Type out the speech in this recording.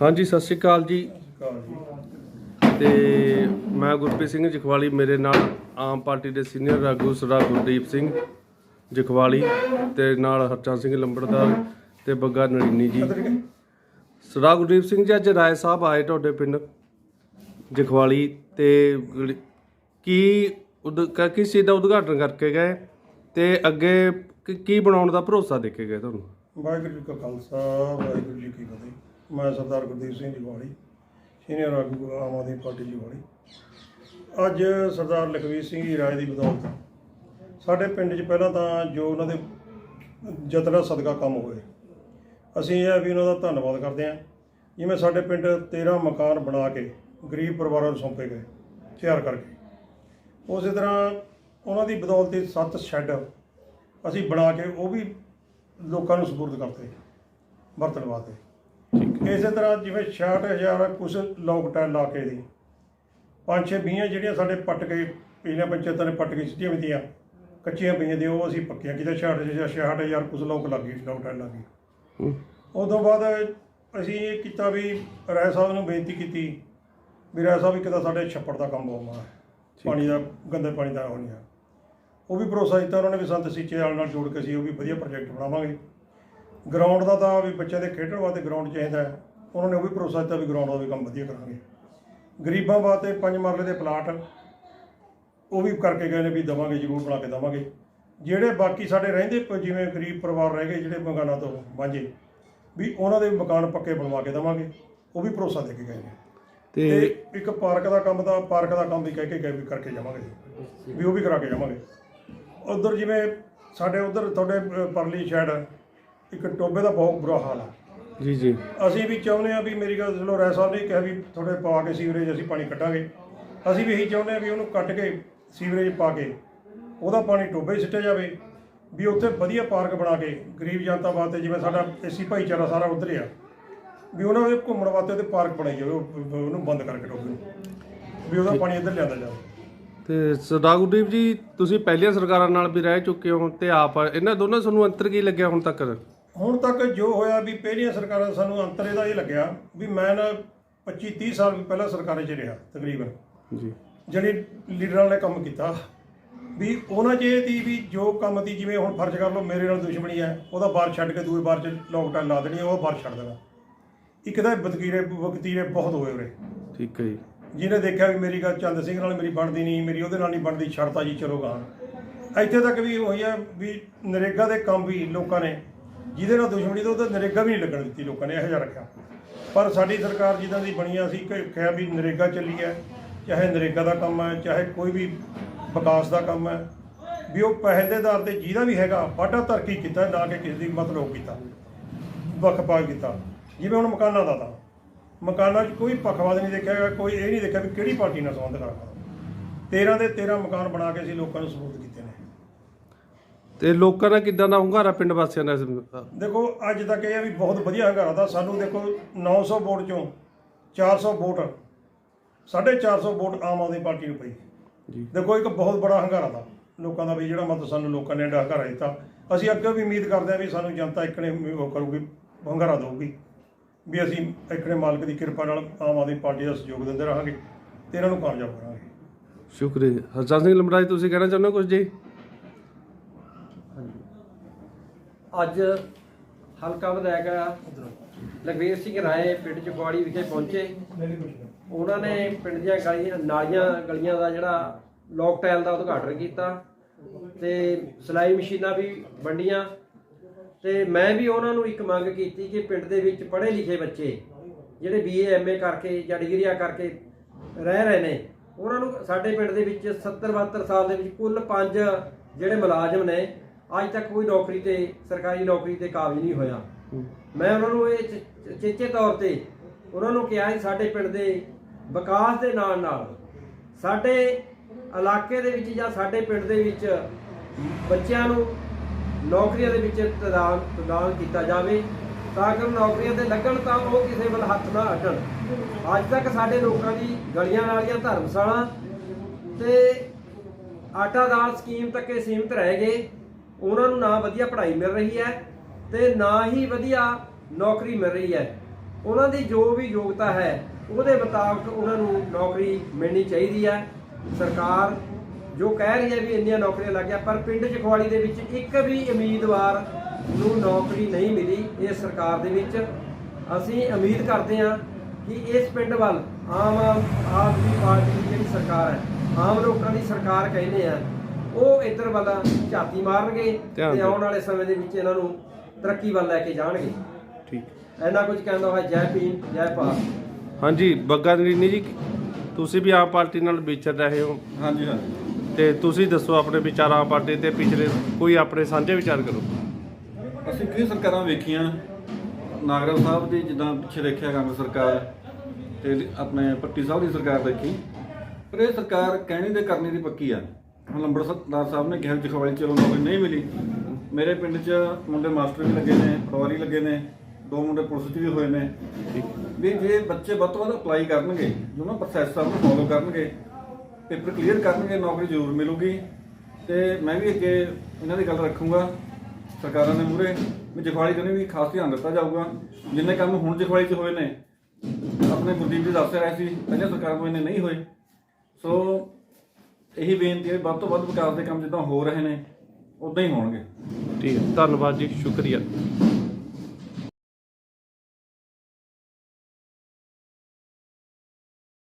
ਹਾਂਜੀ, ਸਤਿ ਸ਼੍ਰੀ ਅਕਾਲ ਜੀ। ਕਾਲ ਤੇ ਮੈਂ ਗੁਰਪ੍ਰੀਤ ਸਿੰਘ ਜਖਵਾਲੀ, ਮੇਰੇ ਨਾਲ ਆਮ ਪਾਰਟੀ ਦੇ ਸੀਨੀਅਰ ਆਗੂ ਸਰਦਾਰ ਗੁਰਦੀਪ ਸਿੰਘ ਜਖਵਾਲੀ ਤੇ ਨਾਲ ਹਰਚੰਦ ਸਿੰਘ ਲੰਬੜਦਾਰ ਤੇ ਬੱਗਾ ਨੜੀਨੀ ਜੀ। ਸਰਦਾਰ ਗੁਰਦੀਪ ਸਿੰਘ ਜੀ, ਅੱਜ ਰਾਏ ਸਾਹਿਬ ਆਏ ਤੁਹਾਡੇ ਪਿੰਡ ਜਖਵਾਲੀ ਤੇ ਕੀ ਉਦ- ਕ- ਕਿਸ ਚੀਜ਼ ਦਾ ਉਦਘਾਟਨ ਕਰਕੇ ਗਏ ਤੇ ਅੱਗੇ ਕੀ- ਕੀ ਬਣਾਉਣ ਦਾ ਭਰੋਸਾ ਦੇ ਕੇ ਗਏ ਤੁਹਾਨੂੰ? ਵਾਹਿਗੁਰੂ ਜੀ ਕਾ ਖਾਲਸਾ, ਵਾਹਿਗੁਰੂ ਜੀ ਕੀ ਫਤਿਹ। ਮੈਂ ਸਰਦਾਰ ਗੁਰਦੀਪ ਸਿੰਘ ਜਗਵਾੜੀ ਸੀਨੀਅਰ ਆਗੂ ਆਮ ਆਦਮੀ ਪਾਰਟੀ ਜਗਵਾੜੀ ਅੱਜ ਸਰਦਾਰ ਲਖਵੀਰ ਸਿੰਘ ਜੀ ਰਾਏ ਦੀ ਬਦੌਲਤ ਸਾਡੇ ਪਿੰਡ 'ਚ ਪਹਿਲਾਂ ਤਾਂ ਜੋ ਉਹਨਾਂ ਦੇ ਜਤਨਾ ਸਦਕਾ ਕੰਮ ਹੋਏ। ਅਸੀਂ ਇਹ ਵੀ ਉਹਨਾਂ ਦਾ ਧੰਨਵਾਦ ਕਰਦੇ ਹਾਂ। ਜਿਵੇਂ ਸਾਡੇ ਪਿੰਡ 13 ਮਕਾਨ ਬਣਾ ਕੇ ਗਰੀਬ ਪਰਿਵਾਰਾਂ ਨੂੰ ਸੌਂਪੇ ਗਏ, ਤਿਆਰ ਕਰਕੇ। ਉਸੇ ਤਰ੍ਹਾਂ ਉਹਨਾਂ ਦੀ ਬਦੌਲਤ ਹੀ ਸੱਤ ਸ਼ੈੱਡ ਅਸੀਂ ਬਣਾ ਕੇ ਉਹ ਵੀ ਲੋਕਾਂ ਨੂੰ ਸਪੁਰਦ ਕਰਤੇ, ਵਰਤਣ ਵਾਸਤੇ। ਇਸੇ ਤਰ੍ਹਾਂ ਜਿਵੇਂ 66000 ਕੁਛ ਲੋਕ ਟੈਲ ਲਾ ਕੇ ਦੀ। ਪੰਜ ਛੇ ਵੀਹਾਂ ਜਿਹੜੀਆਂ ਸਾਡੇ ਪੱਟ ਕੇ ਪਿਛਲੀਆਂ ਪੰਚਾਇਤਾਂ ਨੇ ਪੱਟ ਕੇ ਸਿੱਟੀਆਂ ਵੀਆਂ ਕੱਚੀਆਂ ਪਈਆਂ ਦੀ ਉਹ ਅਸੀਂ ਪੱਕੀਆਂ ਕੀਤਾ। 66000 66000 ਕੁਛ ਲੋਕ ਲੱਗੀ ਲੋਕ ਟੈਲ ਲੱਗੀ ਹੂੰ। ਉਦੋਂ ਬਾਅਦ ਅਸੀਂ ਇਹ ਕੀਤਾ ਵੀ ਰਾਏ ਸਾਹਿਬ ਨੂੰ ਬੇਨਤੀ ਕੀਤੀ ਵੀ ਰਾਏ ਸਾਹਿਬ ਇੱਕ ਤਾਂ ਸਾਡੇ ਛੱਪੜ ਦਾ ਕੰਮ ਬਹੁਤ ਮਾੜਾ ਪਾਣੀ ਦਾ ਗੰਦੇ ਪਾਣੀ ਦਾ ਹੋਣੀ ਆ ਉਹ ਵੀ ਭਰੋਸਾ ਦਿੱਤਾ ਉਹਨਾਂ ਨੇ ਵੀ ਸੰਤ ਸੀਚੇ ਵਾਲ ਨਾਲ ਜੋੜ ਕੇ ਅਸੀਂ ਉਹ ਵੀ ਵਧੀਆ ਪ੍ਰੋਜੈਕਟ ਬਣਾਵਾਂਗੇ। ਗਰਾਊਂਡ ਦਾ ਤਾਂ ਵੀ ਬੱਚਿਆਂ ਦੇ ਖੇਡਣ ਵਾਸਤੇ ਗਰਾਊਂਡ ਚਾਹੀਦਾ ਹੈ। ਉਹਨਾਂ ਨੇ ਉਹ ਵੀ ਭਰੋਸਾ ਦਿੱਤਾ ਵੀ ਗਰਾਊਂਡ ਦਾ ਵੀ ਕੰਮ ਵਧੀਆ ਕਰਾਂਗੇ। ਗਰੀਬਾਂ ਵਾਸਤੇ ਪੰਜ ਮਰਲੇ ਦੇ ਪਲਾਟ ਉਹ ਵੀ ਕਰਕੇ ਗਏ ਨੇ ਵੀ ਦਵਾਂਗੇ ਜ਼ਰੂਰ ਬਣਾ ਕੇ ਦਵਾਂਗੇ। ਜਿਹੜੇ ਬਾਕੀ ਸਾਡੇ ਰਹਿੰਦੇ ਜਿਵੇਂ ਗਰੀਬ ਪਰਿਵਾਰ ਰਹਿ ਗਏ ਜਿਹੜੇ ਮਕਾਨਾਂ ਤੋਂ ਵਾਂਝੇ ਵੀ ਉਹਨਾਂ ਦੇ ਮਕਾਨ ਪੱਕੇ ਬਣਵਾ ਕੇ ਦਵਾਂਗੇ ਉਹ ਵੀ ਭਰੋਸਾ ਦੇ ਕੇ ਗਏ ਨੇ। ਤੇ ਇੱਕ ਪਾਰਕ ਦਾ ਕੰਮ ਦਾ ਪਾਰਕ ਦਾ ਕੰਮ ਵੀ ਕਹਿ ਕੇ ਗਏ ਵੀ ਕਰਕੇ ਜਾਵਾਂਗੇ। ਵੀ ਉਹ ਵੀ ਕਰਾ ਕੇ ਜਾਵਾਂਗੇ। ਉਧਰ ਜਿਵੇਂ ਸਾਡੇ ਉਧਰ ਤੁਹਾਡੇ ਪਰਲੀ ਸਾਈਡ ਇੱਕ ਟੋਬੇ ਦਾ ਬਹੁਤ ਬੁਰਾ ਹਾਲ ਆ। ਜੀ ਜੀ। ਅਸੀਂ ਵੀ ਚਾਹੁੰਦੇ ਆ ਵੀ ਮੇਰੀ ਗੱਲ ਚਲੋ ਰਾਏ ਸਾਹਿਬ ਨੇ ਕਿਹਾ ਵੀ ਥੋੜੇ ਪਾ ਕੇ ਸੀਵਰੇਜ ਅਸੀਂ ਪਾਣੀ ਕੱਢਾਂਗੇ। ਅਸੀਂ ਵੀ ਇਹੀ ਚਾਹੁੰਦੇ ਆ ਵੀ ਉਹਨੂੰ ਕੱਟ ਕੇ ਸੀਵਰੇਜ ਪਾ ਕੇ ਉਹਦਾ ਪਾਣੀ ਟੋਬੇ 'ਚ ਸਿੱਟਿਆ ਜਾਵੇ ਵੀ ਉੱਥੇ ਵਧੀਆ ਪਾਰਕ ਬਣਾ ਕੇ ਗਰੀਬ ਜਨਤਾ ਵਾਸਤੇ ਜਿਵੇਂ ਸਾਡਾ ਏਸੀ ਭਾਈਚਾਰਾ ਸਾਰਾ ਉਧਰ ਆ ਵੀ ਉਹਨਾਂ ਦੇ ਘੁੰਮਣ ਵਾਸਤੇ ਉਹਦੇ ਪਾਰਕ ਬਣਾਈ ਜਾਵੇ ਉਹ- ਉਹਨੂੰ ਬੰਦ ਕਰਕੇ ਟੋਬੇ ਨੂੰ ਵੀ ਉਹਦਾ ਪਾਣੀ ਇੱਧਰ ਲਿਆਂਦਾ ਜਾਵੇ। ਤੇ ਸਰਦਾਰ ਗੁਰਦੀਪ ਜੀ ਤੁਸੀਂ ਪਹਿਲੀਆਂ ਸਰਕਾਰਾਂ ਨਾਲ ਵੀ ਰਹਿ ਚੁੱਕੇ ਹੋ ਤੇ ਆਪ ਇਹਨਾਂ ਦੋਨਾਂ ਤੁਹਾਨੂੰ ਅੰਤਰ ਕੀ ਲੱਗਿਆ ਹੁਣ ਤੱਕ? ਹੁਣ ਤੱਕ ਜੋ ਹੋਇਆ ਵੀ ਪਹਿਲੀਆਂ ਸਰਕਾਰਾਂ ਸਾਨੂੰ ਅੰਤਰ ਇਹਦਾ ਇਹ ਲੱਗਿਆ ਵੀ ਮੈਂ ਨਾ 25 30 ਸਾਲ ਪਹਿਲਾਂ ਸਰਕਾਰਾਂ 'ਚ ਰਿਹਾ ਤਕਰੀਬਨ। ਜੀ। ਜਿਹੜੇ ਲੀਡਰਾਂ ਨੇ ਕੰਮ ਕੀਤਾ। ਵੀ ਉਹਨਾਂ 'ਚ ਇਹ ਦੀ ਵੀ ਜੋ ਕੰਮ ਦੀ ਜਿਵੇਂ ਹੁਣ ਫਰਜ਼ ਕਰ ਲਓ ਮੇਰੇ ਨਾਲ ਦੁਸ਼ਮਣੀ ਹੈ ਉਹਦਾ ਬਾਰ ਛੱਡ ਕੇ ਦੂਏ ਬਾਰ 'ਚ ਲੋਕਡਾਊਨ ਲਾ ਦੇਣੀ ਹੈ, ਉਹ ਬਾਰ ਛੱਡ ਦੇਣਾ। ਇੱਕ ਤਾਂ ਬਤਕੀਰੇ ਵਕਤੀਰੇ ਬਹੁਤ ਹੋਏ ਉਰੇ। ਠੀਕ ਹੈ ਜੀ। ਜਿਹਨੇ ਦੇਖਿਆ ਵੀ ਮੇਰੀ ਗੱਲ ਚੰਦ ਸਿੰਘ ਨਾਲ ਮੇਰੀ ਬਣਦੀ ਨਹੀਂ ਮੇਰੀ ਉਹਦੇ ਨਾਲ ਨਹੀਂ ਬਣਦੀ ਛੱਡਤਾ ਜੀ ਚਲੋ ਗਾਂ ਇੱਥੇ ਤੱਕ ਵੀ ਹੋਈ ਆ ਵੀ ਨਰੇਗਾ ਦੇ ਕੰਮ ਵੀ ਲੋਕਾਂ ਨੇ ਜਿਹਦੇ ਨਾਲ ਦੁਸ਼ਮਣੀ ਤੋਂ ਤਾਂ ਨਰੇਗਾ ਵੀ ਨਹੀਂ ਲੱਗਣ ਦਿੱਤੀ ਲੋਕਾਂ ਨੇ, ਇਹੋ ਜਿਹਾ ਰੱਖਿਆ। ਪਰ ਸਾਡੀ ਸਰਕਾਰ ਜਿੱਦਾਂ ਦੀ ਬਣੀ ਆ, ਅਸੀਂ ਕ- ਕਿਹਾ ਵੀ ਨਰੇਗਾ ਚੱਲੀ ਹੈ ਚਾਹੇ ਨਰੇਗਾ ਦਾ ਕੰਮ ਹੈ ਚਾਹੇ ਕੋਈ ਵੀ ਵਿਕਾਸ ਦਾ ਕੰਮ ਹੈ ਵੀ ਉਹ ਪੈਸੇ ਦੇ ਆਧਾਰ ਤੇ ਜਿਹਦਾ ਵੀ ਹੈਗਾ, ਵਾਢਾ ਤਰੱਕੀ ਕੀਤਾ, ਨਾ ਕਿ ਕਿਸੇ ਦੀ ਮਤਲਬ ਕੀਤਾ ਵਕਫਾ ਕੀਤਾ। ਜਿਵੇਂ ਹੁਣ ਮਕਾਨਾਂ ਦਾ ਤਾਂ, ਮਕਾਨਾਂ 'ਚ ਕੋਈ ਪੱਖਵਾਦ ਨਹੀਂ ਦੇਖਿਆ ਗਿਆ, ਕੋਈ ਇਹ ਨਹੀਂ ਦੇਖਿਆ ਵੀ ਕਿਹੜੀ ਪਾਰਟੀ ਨਾਲ ਸੰਬੰਧ ਰੱਖਦਾ। 13 ਦੇ 13 ਮਕਾਨ ਬਣਾ ਕੇ ਅਸੀਂ ਲੋਕਾਂ ਨੂੰ ਸਬੂਤ ਕੀਤੇ ਨੇ। ਤੇ ਲੋਕਾਂ ਦਾ ਕਿਦਾਂ ਦਾ ਹੁੰਗਾਰਾ ਪਿੰਡ ਵਾਸੀਆਂ ਦਾ ਇਸ- ਦੇਖੋ ਅੱਜ ਤੱਕ ਇਹ ਆ ਵੀ ਬਹੁਤ ਵਧੀਆ ਹੰਗਾਰਾ ਦਾ। ਸਾਨੂੰ ਦੇਖੋ 900 ਵੋਟ ਚੋਂ 400 vote 450 vote Aam Aadmi party ਨੂੰ ਪਈ। ਜੀ। ਦੇਖੋ ਇੱਕ ਬਹੁਤ ਬੜਾ ਹੰਗਾਰਾ ਦਾ ਲੋਕਾਂ ਦਾ ਵੀ ਜਿਹੜਾ ਮਤ ਸਾਨੂੰ ਲੋਕਾਂ ਨੇ ਏਡਾ ਹੰਗਾਰਾ ਦਿੱਤਾ। ਅਸੀਂ ਅੱਗੇ ਵੀ ਉਮੀਦ ਕਰਦੇ ਹਾਂ ਵੀ ਸਾਨੂੰ ਜਨਤਾ ਇੱਕ ਨੇ ਵੀ ਉਹ ਕਰੂਗੀ ਹੰਗਾਰਾ ਦੇਊਗੀ ਵੀ ਅਸੀਂ ਇੱਕ ਨੇ ਮਾਲਕ ਦੀ ਕਿਰਪਾ ਨਾਲ ਆਮ ਆਦਮੀ ਪਾਰਟੀ ਦਾ ਸਹਿਯੋਗ ਦਿੰਦੇ ਰਹਾਂਗੇ ਤੇ ਇਹਨਾਂ ਨੂੰ ਕਾਮਯਾਬ ਕਰਾਂਗੇ। ਸ਼ੁਕਰੀਆ। ਹਰਚੰਦ ਸਿੰਘ ਲੰਬੜਾਈ ਤੁਸੀਂ ਕਹਿਣਾ ਚਾਹੁੰਦੇ ਹੋ ਕੁਝ ਜੀ? ਅੱਜ ਹਲਕਾ ਵਿਧਾਇਕ ਲਖਵੀਰ ਸਿੰਘ ਰਾਏ ਪਿੰਡ ਚਕਵਾੜੀ ਵਿਖੇ ਪਹੁੰਚੇ। ਉਹਨਾਂ ਨੇ ਪਿੰਡ ਦੀਆਂ ਗਲੀਆਂ, ਨਾਲੀਆਂ, ਗਲੀਆਂ ਦਾ ਜਿਹੜਾ ਲੋਕ ਟਾਇਲ ਦਾ ਉਦਘਾਟਨ ਕੀਤਾ ਤੇ ਸਿਲਾਈ ਮਸ਼ੀਨਾਂ ਵੀ ਵੰਡੀਆਂ। ਤੇ ਮੈਂ ਵੀ ਉਹਨਾਂ ਨੂੰ ਇੱਕ ਮੰਗ ਕੀਤੀ ਕਿ ਪਿੰਡ ਦੇ ਵਿੱਚ ਪੜ੍ਹੇ ਲਿਖੇ ਬੱਚੇ ਜਿਹੜੇ ਬੀਏ ਐਮਏ ਕਰਕੇ ਜਾਂ ਡਿਗਰੀਆਂ ਕਰਕੇ ਰਹਿ ਰਹੇ ਨੇ, ਉਹਨਾਂ ਨੂੰ ਸਾਡੇ ਪਿੰਡ ਦੇ ਵਿੱਚ 70 72 ਸਾਲ ਦੇ ਵਿੱਚ ਕੁੱਲ 5 ਜਿਹੜੇ ਮੁਲਾਜ਼ਮ ਨੇ ਅੱਜ ਤੱਕ ਕੋਈ ਨੌਕਰੀ ਤੇ ਸਰਕਾਰੀ ਨੌਕਰੀ ਤੇ ਕਾਬਜ ਨਹੀਂ ਹੋਇਆ। ਮੈਂ ਉਹਨਾਂ ਨੂੰ ਇਹ ਚੇਚੇ ਤੌਰ ਤੇ ਉਹਨਾਂ ਨੂੰ ਕਿਹਾ ਸਾਡੇ ਪਿੰਡ ਦੇ ਵਿਕਾਸ ਦੇ ਨਾਲ ਨਾਲ ਸਾਡੇ ਇਲਾਕੇ ਦੇ ਵਿੱਚ ਜਾਂ ਸਾਡੇ ਪਿੰਡ ਦੇ ਵਿੱਚ ਬੱਚਿਆਂ ਨੂੰ ਨੌਕਰੀਆਂ ਦੇ ਵਿੱਚ ਪ੍ਰਦਾਨ ਪ੍ਰਦਾਨ ਕੀਤਾ ਜਾਵੇ ਤਾਂ ਕਿ ਨੌਕਰੀਆਂ ਤੇ ਲੱਗਣ ਤਾਂ ਉਹ ਕਿਸੇ ਵੱਲ ਹੱਥ ਨਾ ਅੱਡਣ। ਅੱਜ ਤੱਕ ਸਾਡੇ ਲੋਕਾਂ ਦੀ ਗਲੀਆਂ ਨਾਲੀਆਂ ਧਰਮਸ਼ਾਲਾ ਤੇ ਆਟਾ ਦਾਲ ਸਕੀਮ ਤੱਕ ਸੀਮਿਤ ਰਹਿ ਗਏ। ਉਹਨਾਂ ਨੂੰ ਨਾ ਵਧੀਆ ਪੜ੍ਹਾਈ ਮਿਲ ਰਹੀ ਹੈ ਤੇ ਨਾ ਹੀ ਵਧੀਆ ਨੌਕਰੀ ਮਿਲ ਰਹੀ ਹੈ। ਉਹਨਾਂ ਦੀ ਜੋ ਵੀ ਯੋਗਤਾ ਹੈ, ਉਹਦੇ ਮੁਤਾਬਕ ਉਹਨਾਂ ਨੂੰ ਨੌਕਰੀ ਮਿਲਣੀ ਚਾਹੀਦੀ ਹੈ। ਸਰਕਾਰ ਜੋ ਕਹਿ ਰਹੀ ਹੈ ਵੀ ਇੰਨੀਆਂ ਨੌਕਰੀਆਂ ਲੱਗ ਗਿਆ, ਪਰ ਪਿੰਡ ਚਖਵਾਲੀ ਦੇ ਵਿੱਚ ਇੱਕ ਵੀ ਉਮੀਦਵਾਰ ਨੂੰ ਨੌਕਰੀ ਨਹੀਂ ਮਿਲੀ ਇਸ ਸਰਕਾਰ ਦੇ ਵਿੱਚ। ਅਸੀਂ ਉਮੀਦ ਕਰਦੇ ਹਾਂ ਕਿ ਇਸ ਪਿੰਡ ਵੱਲ ਆਮ ਆਦਮੀ ਪਾਰਟੀ ਦੀ ਜਿਹੜੀ ਸਰਕਾਰ ਹੈ, ਆਮ ਲੋਕਾਂ ਦੀ ਸਰਕਾਰ ਕਹਿੰਦੇ ਆ ਉਹ ਇੱਧਰ ਵੱਲ ਝਾਤੀ ਮਾਰਨਗੇ ਧਿਆਨ ਤੇ ਦਿਓ। ਆਉਣ ਵਾਲੇ ਸਮੇਂ ਦੇ ਵਿੱਚ ਇਹਨਾਂ ਨੂੰ ਤਰੱਕੀ ਵੱਲ ਲੈ ਕੇ ਜਾਣਗੇ। ਠੀਕ। ਇੰਨਾ ਕੁਝ ਕਹਿੰਦਾ ਹੋਇਆ ਜੈ ਭੀਮ ਜੈ ਭਾਰਤ। ਹਾਂਜੀ ਬੱਗਾ ਨਰੀਨੀ ਜੀ ਤੁਸੀਂ ਵੀ ਆਮ ਪਾਰਟੀ ਨਾਲ ਵਿਚਰ ਰਹੇ ਹੋ। ਹਾਂਜੀ ਹਾਂਜੀ। ਤੇ ਤੁਸੀਂ ਦੱਸੋ ਆਪਣੇ ਵਿਚਾਰ ਆਮ ਪਾਰਟੀ ਤੇ ਪਿਛਲੇ ਕੋਈ ਆਪਣੇ ਸਾਂਝੇ ਵਿਚਾਰ ਕਰੋ। ਅਸੀਂ ਕਈ ਸਰਕਾਰਾਂ ਵੇਖੀਆਂ ਨਾਗਰਾ ਸਾਹਿਬ ਦੀ ਜਿੱਦਾਂ ਪਿੱਛੇ ਦੇਖਿਆ ਕਾਂਗਰਸ ਸਰਕਾਰ ਤੇ ਆਪਣੇ ਪੱਟੀ ਸਾਹਿਬ ਦੀ ਸਰਕਾਰ ਦੇਖੀ ਪਰ ਇਹ ਸਰਕਾਰ ਕਹਿਣੀ ਤੇ ਕਰਨੀ ਦੀ ਪੱਕੀ ਆ। ਹੁਣ ਸਰਦਾਰ ਸਾਹਿਬ ਨੇ ਕਿਹਾ ਜਖਵਾਲੀ ਚਲੋ ਨੌਕਰੀ ਨਹੀਂ ਮਿਲੀ। ਮੇਰੇ ਪਿੰਡ 'ਚ ਮੁੰਡੇ ਮਾਸਟਰ ਵੀ ਲੱਗੇ ਨੇ ਪਟਵਾਰੀ ਲੱਗੇ ਨੇ, ਦੋ ਮੁੰਡੇ ਪੁਲਿਸ 'ਚ ਵੀ ਹੋਏ ਨੇ। ਵੀ ਜੇ ਬੱਚੇ ਵੱਧ ਤੋਂ ਵੱਧ ਅਪਲਾਈ ਕਰਨਗੇ ਜੋ ਨਾ ਪ੍ਰੋਸੈਸ ਆ ਉਹਨੂੰ ਫੋਲੋ ਕਰਨਗੇ ਪੇਪਰ ਕਲੀਅਰ ਕਰਨਗੇ, ਨੌਕਰੀ ਜ਼ਰੂਰ ਮਿਲੂਗੀ। ਤੇ ਮੈਂ ਵੀ ਅੱਗੇ ਇਹਨਾਂ ਦੀ ਗੱਲ ਰੱਖੂੰਗਾ, ਸਰਕਾਰਾਂ ਦੇ ਮੂਹਰੇ, ਵੀ ਜਖਵਾਲੀ ਕਨੇ ਵੀ ਖਾਸ ਧਿਆਨ ਦਿੱਤਾ ਜਾਊਗਾ। ਜਿੰਨੇ ਕੰਮ ਹੁਣ ਜਖਵਾਲੀ 'ਚ ਹੋਏ ਨੇ, ਆਪਣੇ ਗੁਰਦੀਪ ਜੀ ਦੱਸ ਰਹੇ ਸੀ, ਪਹਿਲਾਂ ਸਰਕਾਰਾਂ ਤੋਂ ਇੰਨੇ ਨਹੀਂ ਹੋਏ। ਸੋ ਇਹੀ ਬੇਨਤੀ ਹੈ ਵੀ ਵੱਧ ਤੋਂ ਵੱਧ ਵਿਕਾਸ ਦੇ ਕੰਮ ਜਿੱਦਾਂ ਹੋ ਰਹੇ ਨੇ ਉਦਾਂ ਹੀ ਹੋਣਗੇ। ਠੀਕ ਹੈ, ਧੰਨਵਾਦ ਜੀ, ਸ਼ੁਕਰੀਆ।